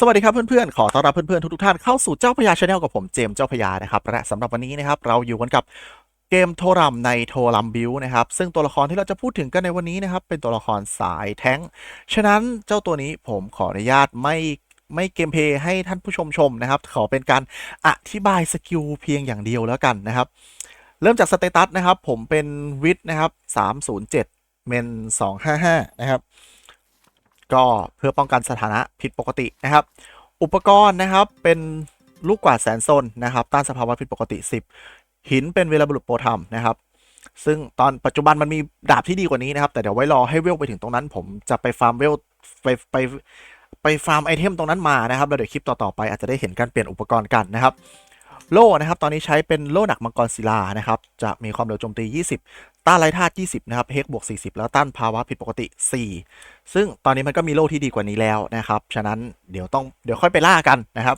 สวัสดีครับเพื่อนๆ ขอต้อนรับเพื่อนๆ ทุกๆท่านเข้าสู่เจ้าพญาชาแนลกับผมเจมส์เจ้าพญานะครับ และสำหรับวันนี้นะครับเราอยู่กันกับเกมโทรัมในโทรัมบิวนะครับ ซึ่งตัวละครที่เราจะพูดถึงกันในวันนี้นะครับ เป็นตัวละครสายแท้ง ฉะนั้นเจ้าตัวนี้ผมขออนุญาตไม่ไม่เกมเพย์ให้ท่านผู้ชมชมนะครับ ขอเป็นการอธิบายสกิลเพียงอย่างเดียวแล้วกันนะครับ เริ่มจากสเตตัสนะครับ ผมเป็นวิทนะครับ307เมน255นะครับ ก็เพื่อป้องกันสถานะผิดปกตินะครับ อุปกรณ์นะครับเป็นลูกกวาดแสนโซนนะครับ ต้านสภาวะผิดปกติ 10 หินเป็นเวลาบุรุษโปรทัมนะครับ ซึ่งตอนปัจจุบันมันมีดาบที่ดีกว่านี้นะครับ แต่เดี๋ยวไว้รอให้เวลไปถึงตรงนั้น ผมจะไปฟาร์มเวลไปไปไปฟาร์มไอเทมตรงนั้นมานะครับแล้วเดี๋ยวคลิปต่อๆไปอาจจะได้เห็นการเปลี่ยนอุปกรณ์กันนะครับโล่นะครับ ตอนนี้ใช้เป็นโล่หนักมังกรศิลานะครับ จะมีความเร็วโจมตี 20 ต้านไร้ธาตุ 20 นะครับเฮกบวก 40 แล้วต้านภาวะผิดปกติ 4 ซึ่งตอนนี้มันก็มีโล่ที่ดีกว่านี้แล้วนะครับ ฉะนั้นเดี๋ยวต้องเดี๋ยวค่อยไปล่ากันนะครับ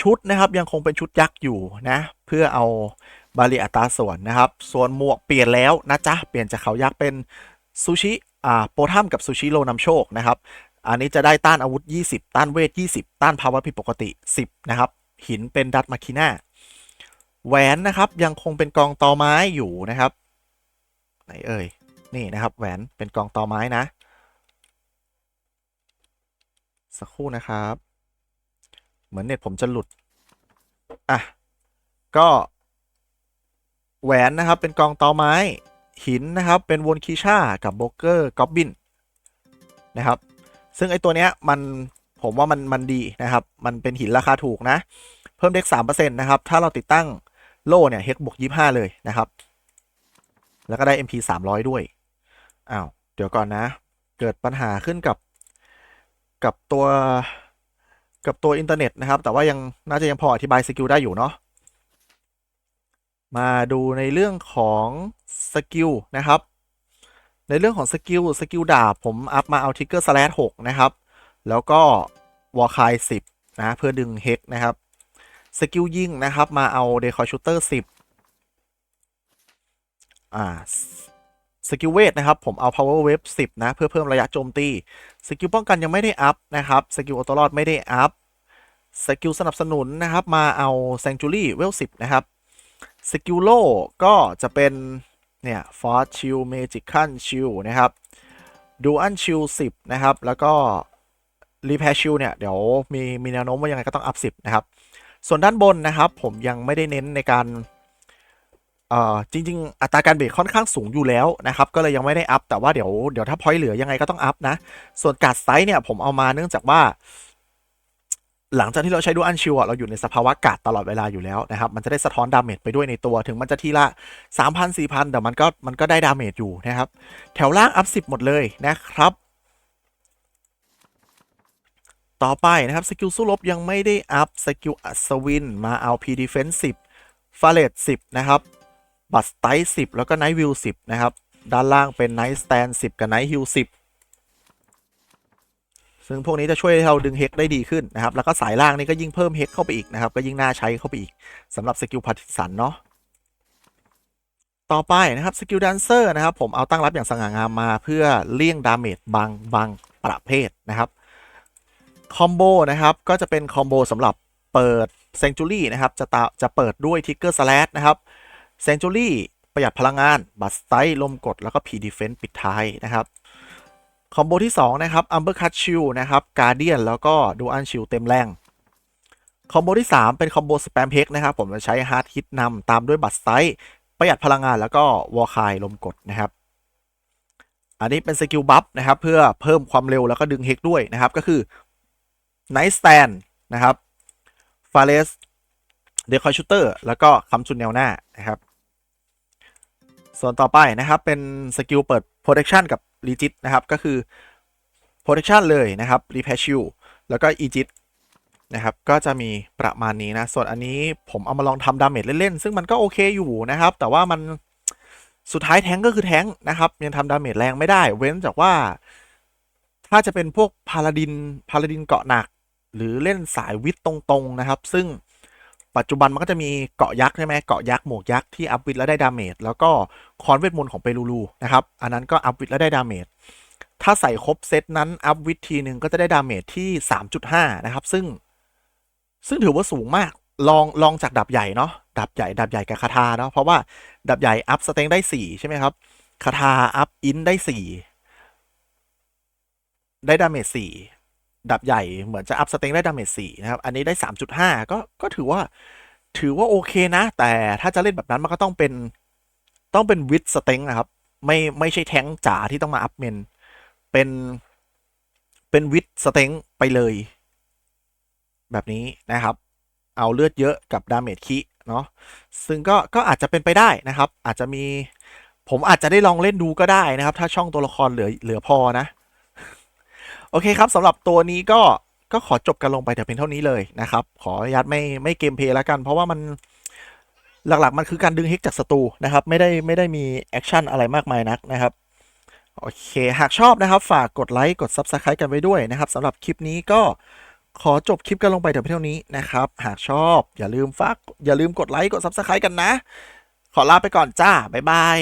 ชุดนะครับยังคงเป็นชุดยักษ์อยู่นะ เพื่อเอาบาลีอัตราส่วนนะครับ ส่วนหมวกเปลี่ยนแล้วนะจ๊ะ เปลี่ยนจากเขายักษ์เป็นซูชิอ่าโปรทัมกับซูชิโลนำโชคนะครับ อันนี้จะได้ต้านอาวุธ 20 ต้านเวท 20 ต้านภาวะผิดปกติ 10 นะครับ หินเป็นดัตมาคิน่า แหวนนะครับยังคงเป็นกองตอไม้อยู่นะครับ ไหนเอ่ยนี่นะครับแหวนเป็นกองตอไม้นะ สักครู่นะครับ เหมือนเน็ตผมจะหลุดอะก็แหวนนะครับเป็นกองตอไม้หินนะครับเป็นวนคีชากับโบเกอร์กอบบินนะครับ ซึ่งไอตัวเนี้ยมันผมว่ามันมันดีนะครับ มันเป็นหินราคาถูกนะ เพิ่มเด็กสามเปอร์เซ็นต์นะครับ ถ้าเราติดตั้ง โล่เนี่ยเฮกบวกยี่ห้าเลยนะครับ แล้วก็ได้ MP สามร้อยด้วย อ้าว เดี๋ยวก่อนนะ เกิดปัญหาขึ้นกับ กับตัวกับตัวอินเทอร์เน็ตนะครับ แต่ว่ายังน่าจะยังพออธิบายสกิลได้อยู่เนาะ มาดูในเรื่องของสกิลนะครับ ในเรื่องของสกิลสกิลดาบผมอัพมาเอาทิกเกอร์สแลชหกนะครับ แล้วก็วอลคายสิบนะเพื่อดึงเฮกนะครับ สกิลยิงนะครับ มาเอาเดคอชูเตอร์สิบอ่าสกิลเวทนะครับ ผมเอา power wave 10 นะ เพื่อเพิ่มระยะโจมตี สกิลป้องกันยังไม่ได้อัพนะครับ สกิลออโตรอดไม่ได้อัพ สกิลสนับสนุนนะครับ มาเอา sanctuary เวล10 นะครับ สกิลโลก็จะเป็น เนี่ย force shield magical shield นะครับ dual shield 10 นะครับ แล้วก็ repair shield เนี่ย เดี๋ยวมีมีแนวโน้มว่ายังไงก็ต้องอัพ 10 นะครับ ส่วนด้านบนนะครับ ผมยังไม่ได้เน้นในการจริง ๆ อัตราการเบรกค่อนข้างสูงอยู่แล้วนะครับ ก็เลยยังไม่ได้อัพ แต่ว่าเดี๋ยวเดี๋ยวถ้าพอยต์เหลือยังไงก็ต้องอัพนะ ส่วนการ์ดไซส์เนี่ยผมเอามาเนื่องจากว่า หลังจากที่เราใช้ดูอันชิวเราอยู่ในสภาวะกาดตลอดเวลาอยู่แล้วนะครับ มันจะได้สะท้อนดาเมจไปด้วยในตัว ถึงมันจะทีละ 3,000 4,000 แต่มันก็มันก็ได้ดาเมจอยู่นะครับ แถวล่างอัพ 10 หมดเลยนะครับ ต่อไปนะครับ สกิลสู้รบยังไม่ได้อัพ สกิลอัศวิน มาเอา P Defense 10ฟาเลต10 นะครับ บัตสไต10 แล้วก็ไนท์วิว10 นะครับ ด้านล่างเป็นไนท์สแตน10 กับไนท์ฮิล10 ซึ่งพวกนี้จะช่วยให้เราดึงเฮกได้ดีขึ้นนะครับ แล้วก็สายล่างนี่ก็ยิ่งเพิ่มเฮกเข้าไปอีกนะครับ ก็ยิ่งน่าใช้เข้าไปอีกสำหรับสกิลพาร์ติสันเนาะต่อไปนะครับสกิลแดนเซอร์นะครับผมเอาตั้งรับอย่างสง่างามมาเพื่อเลี่ยงดาเมจบางบางประเภทนะครับ คอมโบนะครับก็จะเป็นคอมโบสำหรับเปิดเซ n จูรี่นะครับจะตาจะเปิดด้วยทิกเกอร์สแลชนะครับเซ n จูรี่ประหยัดพลังงาน บัตสไตลมกด แล้วก็พีดีเฟนต์ปิดท้ายนะครับคอมโบที่ 2 นะครับอัมเบอร์คัตชิลนะครับการเดียนแล้วก็ดูอันชิลเต็มแรงคอมโบที่ 3 เป็นคอมโบสแปมเพกนะครับ ผมจะใช้ฮาร์ดฮิตนำตามด้วยบัตสไตประหยัดพลังงานแล้วก็วอลคายลมกดนะครับ อันนี้เป็นสกิลบัฟนะครับ เพื่อเพิ่มความเร็วแล้วก็ดึงเฮกด้วยนะครับ ก็คือ ไนท์สแตนนะครับฟาเลสเดคอยชูเตอร์แล้วก็คำจุนแนวหน้านะครับ ส่วนต่อไปนะครับเป็นสกิลเปิด protection กับ legit นะครับ ก็คือ protection เลยนะครับ repair shield แล้วก็ egit นะครับ ก็จะมีประมาณนี้นะ ส่วนอันนี้ผมเอามาลองทำดาเมจเล่น ๆ ซึ่งมันก็โอเคอยู่นะครับ แต่ว่ามันสุดท้ายแทงก็คือแทงนะครับ ยังทำดาเมจแรงไม่ได้ เว้นจากว่า ถ้าจะเป็นพวกพาลาดินพาลาดินเกาะหนัก หรือเล่นสายวิทย์ตรงๆนะครับ ซึ่งปัจจุบันมันก็จะมีเกาะยักษ์ใช่ไหมเกาะยักษ์หมวกยักษ์ที่อัพวิทแล้วได้ดาเมจแล้วก็คอนเวทมนต์ของเปรูลูนะครับอันนั้นก็อัพวิทแล้วได้ดาเมจถ้าใส่ครบเซตนั้นอัพวิธีหนึ่งก็จะได้ดาเมจที่ 3.5 นะครับ ซึ่ง ซึ่งถือว่าสูงมากลองลองจากดับใหญ่เนาะดับใหญ่ดับใหญ่กับคาทาเนาะเพราะว่าดับใหญ่อัพสเต็งได้ 4 ใช่ไหมครับคาทาอัพอินได้ 4 ได้ดาเมจ4ดับใหญ่เหมือนจะอัพสเต็งได้ดาเมจ4นะครับ อันนี้ได้3.5ก็ก็ถือว่าถือว่าโอเคนะ แต่ถ้าจะเล่นแบบนั้นมันก็ต้องเป็นต้องเป็นวิดสเต็งนะครับ ไม่ไม่ใช่แท้งจ๋าที่ต้องมาอัพเมนเป็นเป็นวิดสเต็งไปเลย แบบนี้นะครับ เอาเลือดเยอะกับดาเมจคิเนาะซึ่งก็ก็อาจจะเป็นไปได้นะครับ อาจจะมีผมอาจจะได้ลองเล่นดูก็ได้นะครับ ถ้าช่องตัวละครเหลือเหลือพอนะ โอเคครับสำหรับตัวนี้ก็ก็ขอจบกันลงไปแต่เพียงเท่านี้เลยนะครับ ขออนุญาตไม่ไม่เกมเพลย์แล้วกัน เพราะว่ามันหลักๆ มันคือการดึงเฮกจากศัตรูนะครับ ไม่ได้ไม่ได้มีแอคชั่นอะไรมากมายนักนะครับ โอเค หากชอบนะครับ ฝากกดไลค์กด Subscribe กันไว้ด้วยนะครับสำหรับคลิปนี้ก็ขอจบคลิปกันลงไปแต่เพียงเท่านี้นะครับ หากชอบ อย่าลืมฝากอย่าลืมกดไลค์กด Subscribe กันนะ ขอลาไปก่อนจ้าบ๊ายบาย